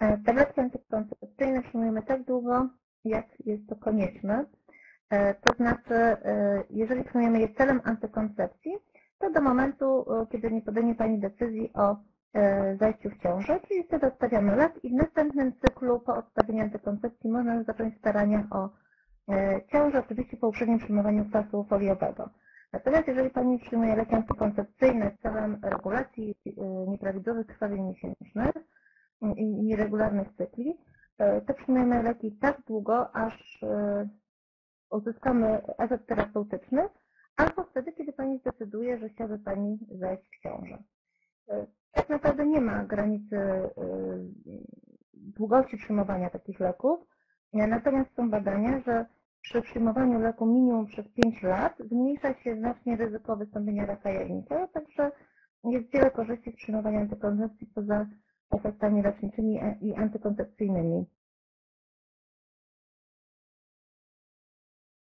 E, Tabletki antykoncepcyjne przyjmujemy tak długo, jak jest to konieczne. E, To znaczy, e, jeżeli przyjmujemy je celem antykoncepcji, to do momentu, kiedy nie podejmie Pani decyzji o zajściu w ciążę, czyli wtedy odstawiamy lek i w następnym cyklu po odstawieniu antykoncepcji można zacząć starania o ciążę, oczywiście po uprzednim przyjmowaniu kwasu foliowego. Natomiast jeżeli Pani przyjmuje leki antykoncepcyjne celem regulacji nieprawidłowych krwawień miesięcznych i nieregularnych cykli, e, to przyjmujemy leki tak długo, aż e, uzyskamy efekt terapeutyczny, albo wtedy, kiedy Pani zdecyduje, że chciałaby Pani zajść w ciążę. E, Tak naprawdę nie ma granicy e, długości przyjmowania takich leków, E, natomiast są badania, że przy przyjmowaniu leku minimum przez 5 lat zmniejsza się znacznie ryzyko wystąpienia raka jajnika, także jest wiele korzyści z przyjmowania antykoncepcji poza efektami leczniczymi i antykoncepcyjnymi.